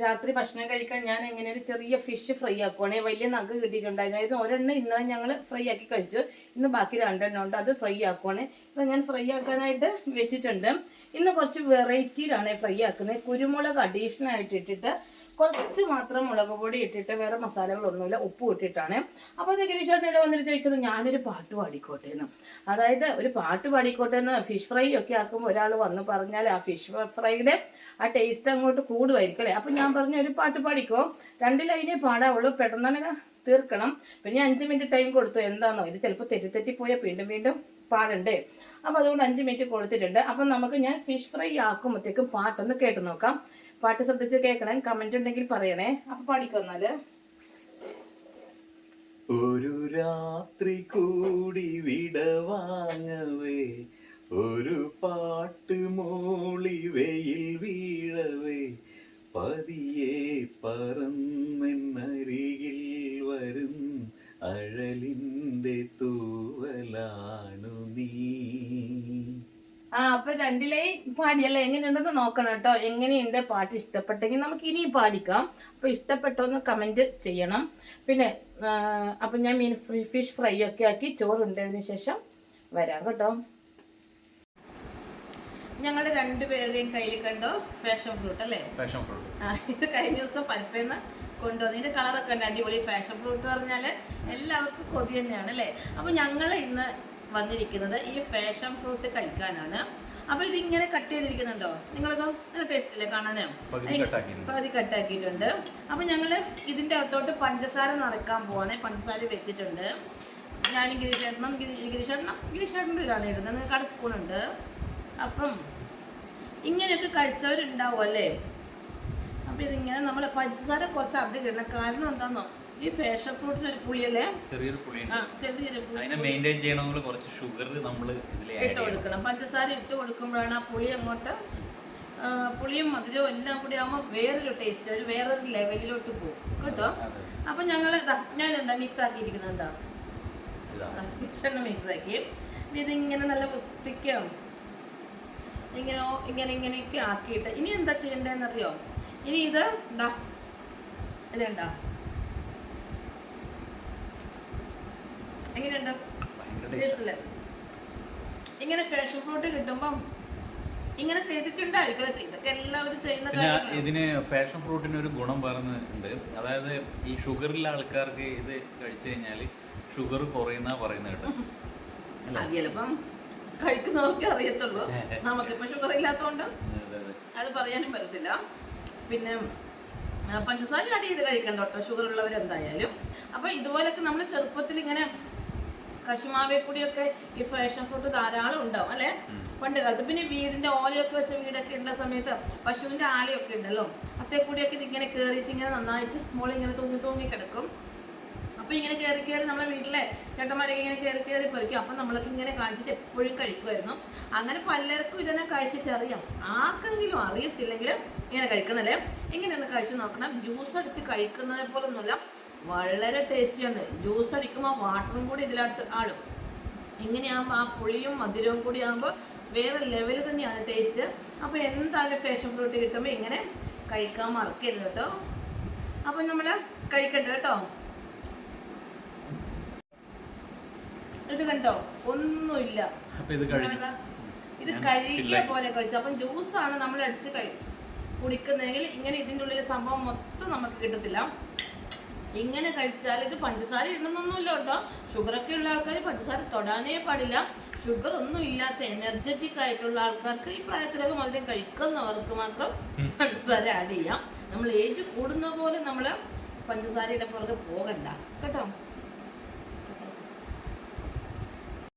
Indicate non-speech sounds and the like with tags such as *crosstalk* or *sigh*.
രാത്രി ഭക്ഷണം കഴിക്കാൻ ഞാൻ എങ്ങനെ ഒരു ചെറിയ ഫിഷ് ഫ്രൈ ആക്കുവാണേ. വലിയ നഗ് കിട്ടിയിട്ടുണ്ടായിരുന്നു. ഒരെണ്ണം ഇന്നലെ ഞങ്ങൾ ഫ്രൈ ആക്കി കഴിച്ചു. ഇന്ന് ബാക്കി രണ്ടെണ്ണം ഉണ്ട്. അത് ഫ്രൈ ആക്കുവാണേ. അത് ഞാൻ ഫ്രൈ ആക്കാനായിട്ട് വെച്ചിട്ടുണ്ട്. ഇന്ന് കുറച്ച് വെറൈറ്റിയിലാണ് ഫ്രൈ ആക്കുന്നത്. കുരുമുളക് അഡീഷണൽ ആയിട്ട് ഇട്ടിട്ട് കുറച്ച് മാത്രം മുളക് പൊടി ഇട്ടിട്ട് വേറെ മസാലകളൊന്നുമില്ല ഉപ്പ് ഇട്ടിട്ടാണ്. അപ്പോൾ അത് ഗിരീഷേട്ടനിടെ വന്നിട്ട് ചോദിക്കുന്നത് ഞാനൊരു പാട്ട് പാടിക്കോട്ടെ എന്ന്. അതായത് ഒരു പാട്ട് പാടിക്കോട്ടെ എന്ന് ഫിഷ് ഫ്രൈ ഒക്കെ ആക്കുമ്പോൾ ഒരാൾ വന്ന് പറഞ്ഞാൽ ആ ഫിഷ് ഫ്രൈയുടെ ആ ടേസ്റ്റ് അങ്ങോട്ട് കൂടുമായിരിക്കും അല്ലേ? അപ്പം ഞാൻ പറഞ്ഞു ഒരു പാട്ട് പാടിക്കോ. രണ്ട് ലൈനേ പാടാവുള്ളൂ പെട്ടെന്ന് തന്നെ തീർക്കണം. പിന്നെ അഞ്ച് മിനിറ്റ് ടൈം കൊടുത്തു. എന്താണോ ഇത് ചിലപ്പോൾ തെറ്റി പോയാൽ വീണ്ടും വീണ്ടും പാടണ്ടേ? അപ്പോൾ അതുകൊണ്ട് അഞ്ച് മിനിറ്റ് കൊടുത്തിട്ടുണ്ട്. അപ്പം നമുക്ക് ഞാൻ ഫിഷ് ഫ്രൈ ആക്കുമ്പോഴത്തേക്കും പാട്ടൊന്ന് കേട്ട് നോക്കാം. പാട്ട് ശ്രദ്ധിച്ച് കേൾക്കണേ കമന്റ് ഉണ്ടെങ്കിൽ പറയണേ. അപ്പൊ പാടിക്കൊന്നാൽ ഒരു രാത്രി കൂടി വിടവാങ്ങവേ ഒരു പാട്ട് മോളി വെയിൽ വീഴവേ പതിയെ പറന്നെന്നരികിൽ വരും അഴലിന്റെ തൂവലാണു നീ. ആ അപ്പൊ രണ്ടിലേ പാടിയല്ലേ? എങ്ങനെയുണ്ടെന്ന് നോക്കണം കേട്ടോ. എങ്ങനെയുണ്ട് പാട്ട്? ഇഷ്ടപ്പെട്ടെങ്കിൽ നമുക്ക് ഇനി പാടിക്കാം. അപ്പൊ ഇഷ്ടപ്പെട്ടോന്ന് കമന്റ് ചെയ്യണം. പിന്നെ അപ്പൊ ഞാൻ മീൻ ഫിഷ് ഫ്രൈ ഒക്കെ ആക്കി ചോറുണ്ടതിന് ശേഷം വരാം കേട്ടോ. ഞങ്ങളുടെ രണ്ടുപേരുടെയും കയ്യിൽ കണ്ടോ? ഫാഷൻ ഫ്രൂട്ട് അല്ലേ? ഫാഷൻ ഫ്രൂട്ട് ആ, ഇത് കഴിഞ്ഞ ദിവസം പരപ്പേന്ന് കൊണ്ടുവന്നു. ഇതിന്റെ കളറൊക്കെ ഉണ്ട്. അടിപൊളി ഫാഷൻ ഫ്രൂട്ട് പറഞ്ഞാൽ എല്ലാവർക്കും കൊതി തന്നെയാണ് അല്ലേ? അപ്പൊ ഞങ്ങൾ ഇന്ന് വന്നിരിക്കുന്നത് ഈ ഫാഷൻ ഫ്രൂട്ട് കഴിക്കാനാണ്. അപ്പൊ ഇതിങ്ങനെ കട്ട് ചെയ്തിരിക്കുന്നുണ്ടോ? നിങ്ങളതോ? നല്ല ടേസ്റ്റ് അല്ലേ കാണാനോ? പകുതി കട്ടാക്കിയിട്ടുണ്ട്. അപ്പൊ ഞങ്ങൾ ഇതിന്റെ അകത്തോട്ട് പഞ്ചസാര നിറക്കാൻ പോവാണ്. പഞ്ചസാര വെച്ചിട്ടുണ്ട്. ഞാൻ ഗിരിശേട്ടനും ഗിരിശേട്ടനും ഗിരിശേട്ടന്റെ ഇതിലാണ് ഇടുന്നത് നിങ്ങൾക്ക് അവിടെ സ്പൂണുണ്ട് അപ്പം ഇങ്ങനെയൊക്കെ കഴിച്ചവരുണ്ടാവും അല്ലേ? അപ്പൊ ഇതിങ്ങനെ നമ്മൾ പഞ്ചസാര കുറച്ച് അധികം ഇടണം. കാരണം എന്താന്നോ? ഈ ഫേഷൻ ഫ്രൂട്ടിന് ഒരു പുളിയല്ലേ ചെറിയൊരു പുളിയുണ്ട്. ആ ചെറിയൊരു പുളി. അതിനെ മെയിന്റെയിൻ ചെയ്യണമെങ്കിൽ കുറച്ച് ഷുഗർ നമ്മൾ ഇതിൽ ഇട്ട് കൊടുക്കണം. പഞ്ചസാര ഇട്ട് കൊടുക്കുമ്പോഴാണ് ആ പുളി അങ്ങോട്ട് പുളിയും മധുരവും എല്ലാം കൂടി ആകുമ്പോൾ വേറൊരു ടേസ്റ്റ് ഒരു വേറൊരു ലെവലിലോട്ട് പോകും. കേട്ടോ. അപ്പൊ ഞാൻ എന്താ? മിക്സ് ആക്കിയിരിക്കുന്നുണ്ടോ മിക്സെണ്ണ മിക്സ് ആക്കി. ഇതിങ്ങനെ നല്ല വൃത്തിക്കും. ഇങ്ങനെ ഇങ്ങനെ ഇങ്ങനെയൊക്കെ ആക്കിയിട്ട് ഇനി എന്താ ചെയ്യണ്ടെന്നറിയോ ഇനി ഇത് എന്താ ഇതുണ്ടോ എങ്ങനെയുണ്ട്? ഇങ്ങനെ ഫാഷൻ ഫ്രൂട്ട് കിട്ടുമ്പം ഇങ്ങനെ ചെയ്തിട്ടുണ്ടായിരിക്കും ഇതൊക്കെ എല്ലാവരും ചെയ്യുന്ന. ഇതിന് ഫാഷൻ ഫ്രൂട്ടിന് ഒരു ഗുണം പറയുന്നുണ്ട്. അതായത് ഈ ഷുഗറുള്ള ആൾക്കാർക്ക് ഇത് കഴിച്ചു കഴിഞ്ഞാൽ ഷുഗർ കുറയുന്ന പറയുന്നത് കേട്ടോ. *laughs* ചിലപ്പം കഴിക്കുന്നവർക്ക് അറിയത്തുള്ളൂ. *laughs* നമുക്കിപ്പോ ഷുഗർ ഇല്ലാത്തതുകൊണ്ട് അതെ, പറയാനും പറ്റത്തില്ല. പിന്നെ പഞ്ചസാര ആഡ് ചെയ്ത് കഴിക്കണ്ട കേട്ടോ. ഷുഗർ ഉള്ളവർ എന്തായാലും അപ്പൊ ഇതുപോലൊക്കെ നമ്മൾ ചെറുപ്പത്തിൽ ഇങ്ങനെ കശുമാവെ കൂടിയൊക്കെ ഈ ഫാഷൻ ഫ്രൂട്ട് ധാരാളം ഉണ്ടാവും അല്ലെ? പണ്ട് കാലത്ത്. പിന്നെ വീടിന്റെ ഓലയൊക്കെ വെച്ച വീടൊക്കെ ഉള്ള സമയത്ത് പശുവിന്റെ ആലയൊക്കെ ഉണ്ടല്ലോ അത്തേ കൂടിയൊക്കെ ഇങ്ങനെ കയറിയിട്ട് ഇങ്ങനെ നന്നായിട്ട് മോളിങ്ങനെ തൂങ്ങി തൂങ്ങി കിടക്കും. അപ്പൊ ഇങ്ങനെ കയറി കയറി നമ്മളെ വീട്ടിലെ ചേട്ടന്മാരൊക്കെ ഇങ്ങനെ കയറി കയറി പറിക്കും. അപ്പൊ നമ്മളൊക്കെ ഇങ്ങനെ കാണിച്ചിട്ട് എപ്പോഴും കഴിക്കുമായിരുന്നു. അങ്ങനെ പലർക്കും ഇതെന്നെ കഴിച്ചിട്ടറിയാം ആർക്കെങ്കിലും അറിയത്തില്ലെങ്കിലും ഇങ്ങനെ കഴിക്കണല്ലേ ഇങ്ങനെ ഒന്ന് കഴിച്ചു നോക്കണം. ജ്യൂസ് അടിച്ച് കഴിക്കുന്നതിനെ പോലൊന്നുമില്ല. വളരെ ടേസ്റ്റിയാണ് ജ്യൂസ് അടിക്കുമ്പോൾ വാട്ടറും കൂടി ഇതിലാട്ട് ആടും ഇങ്ങനെയാകുമ്പോൾ ആ പുളിയും മധുരവും കൂടി ആകുമ്പോൾ വേറെ ലെവൽ തന്നെയാണ് ടേസ്റ്റ് അപ്പോൾ എന്തായാലും ഫാഷൻ ഫ്രൂട്ട് കിട്ടുമ്പോൾ ഇങ്ങനെ കഴിക്കാൻ മറക്കരുത് കേട്ടോ. അപ്പം നമ്മൾ കഴിക്കട്ടെ കേട്ടോ. ഇത് കണ്ടോ? ഒന്നുമില്ല. ഇത് കഴുകിയ പോലെ കഴിച്ചു. അപ്പം ജ്യൂസാണ് നമ്മൾ അടിച്ച് കഴി കുടിക്കുന്നതെങ്കിൽ ഇങ്ങനെ ഇതിന്റെ ഉള്ളിൽ സംഭവം മൊത്തം നമുക്ക് കിട്ടത്തില്ല. ഇങ്ങനെ കഴിച്ചാൽ ഇത് പഞ്ചസാര ഇടണമെന്നൊന്നുമില്ല കേട്ടോ. ഷുഗറൊക്കെ ഉള്ള ആൾക്കാർ പഞ്ചസാര തൊടാനേ പാടില്ല. ഷുഗർ ഒന്നും ഇല്ലാത്ത എനർജറ്റിക് ആയിട്ടുള്ള ആൾക്കാർക്ക് ഈ പ്രായത്തിലൊക്കെ മധുരം കഴിക്കുന്നവർക്ക് മാത്രം പഞ്ചസാര ആഡ് ചെയ്യാം. നമ്മൾ ഏജ് കൂടുന്ന പോലെ നമ്മൾ പഞ്ചസാരയുടെ പുറകെ പോകണ്ട. കേട്ടോ?